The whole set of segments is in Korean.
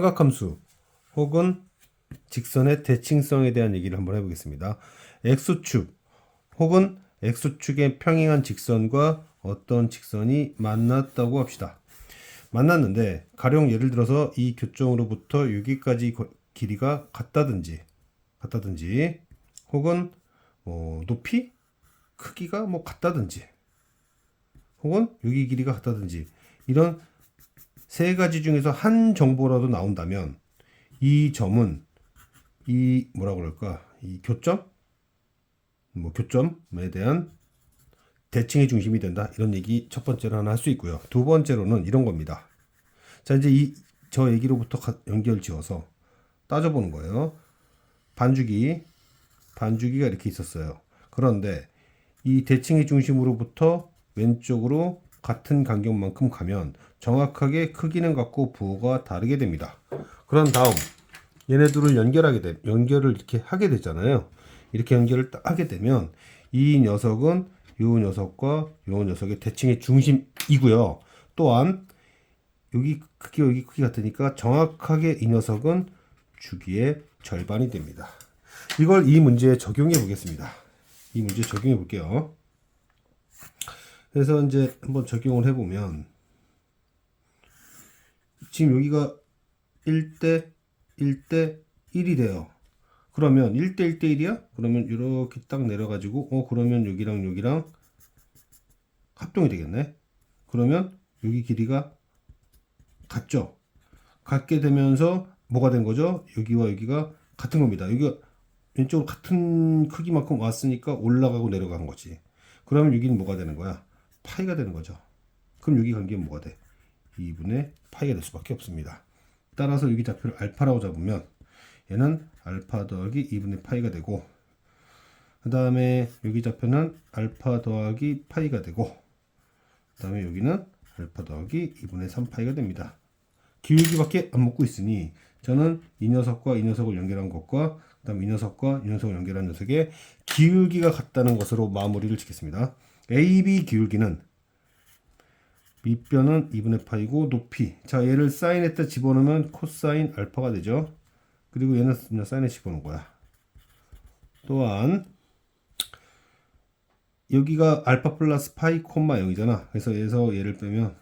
삼각함수 혹은 직선의 대칭성에 대한 얘기를 한번 해보겠습니다. x축 혹은 x축의 평행한 직선과 어떤 직선이 만났다고 합시다. 만났는데 가령 예를 들어서 이 교점으로부터 여기까지 거- 길이가 같다든지 같다든지 혹은 뭐 높이 크기가 뭐 같다든지 혹은 여기 길이가 같다든지 이런 세 가지 중에서 한 정보라도 나온다면 이 점은 이 뭐라 그럴까? 이 교점? 뭐 교점에 대한 대칭의 중심이 된다. 이런 얘기 첫 번째로 하나 할 수 있고요. 두 번째로는 이런 겁니다. 자 이제 이 저 얘기로부터 가- 연결 지어서 따져보는 거예요. 반주기 반주기가 이렇게 있었어요. 그런데 이 대칭의 중심으로부터 왼쪽으로 같은 간격만큼 가면 정확하게 크기는 같고 부호가 다르게 됩니다. 그런 다음 얘네들을 연결하게 돼 연결을 이렇게 하게 되잖아요. 이렇게 연결을 딱 하게 되면 이 녀석은 요 녀석과 요 녀석의 대칭의 중심이고요. 또한 여기 크기 여기 크기 같으니까 정확하게 이 녀석은 주기의 절반이 됩니다. 이걸 이 문제에 적용해 보겠습니다. 이 문제 적용해 볼게요. 그래서 이제 한번 적용을 해보면 지금 여기가 1대 1대 1이 돼요. 그러면 1대 1대 1이야? 그러면 이렇게 딱 내려가지고 어 그러면 여기랑 여기랑 합동이 되겠네. 그러면 여기 길이가 같죠? 같게 되면서 뭐가 된 거죠? 여기와 여기가 같은 겁니다. 여기가 왼쪽으로 같은 크기만큼 왔으니까 올라가고 내려간 거지. 그러면 여기는 뭐가 되는 거야? 파이가 되는 거죠. 그럼 여기 관계는 뭐가 돼? 2분의 파이가 될 수밖에 없습니다. 따라서 여기 좌표를 알파라고 잡으면 얘는 알파 더하기 2분의 파이가 되고 그 다음에 여기 좌표는 알파 더하기 파이가 되고 그 다음에 여기는 알파 더하기 2분의 3 파이가 됩니다. 기울기밖에 안 묻고 있으니 저는 이 녀석과 이 녀석을 연결한 것과 그 다음 이 녀석과 이 녀석을 연결한 녀석의 기울기가 같다는 것으로 마무리를 짓겠습니다. AB 기울기는 밑변은 2분의 파이고 높이 자 얘를 사인에다 집어넣으면 코사인 알파가 되죠. 그리고 얘는 그냥 사인에 집어넣은 거야. 또한 여기가 알파 플러스 파이 콤마 0이잖아. 그래서 얘에서 얘를 빼면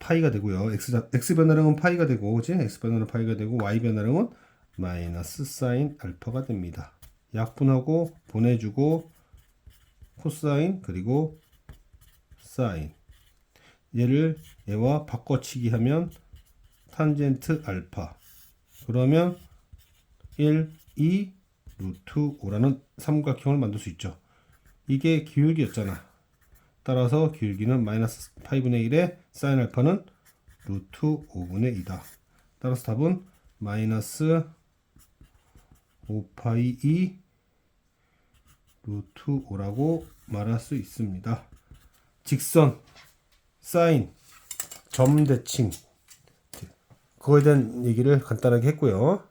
파이가 되고요. x x 변화량은 파이가 되고, 그지? x 변화량 파이가 되고, y 변화량은 마이너스 사인 알파가 됩니다. 약분하고 보내주고 코사인 그리고 사인 얘를 얘와 바꿔치기 하면 탄젠트 알파 그러면 1, 2, 루트 5라는 삼각형을 만들 수 있죠. 이게 기울기였잖아. 따라서 기울기는 마이너스 8분의 1에 사인 알파는 루트 5분의 2다. 따라서 답은 마이너스 5파이 2 루트 5라고 말할 수 있습니다. 직선, 사인, 점 대칭 그거에 대한 얘기를 간단하게 했고요.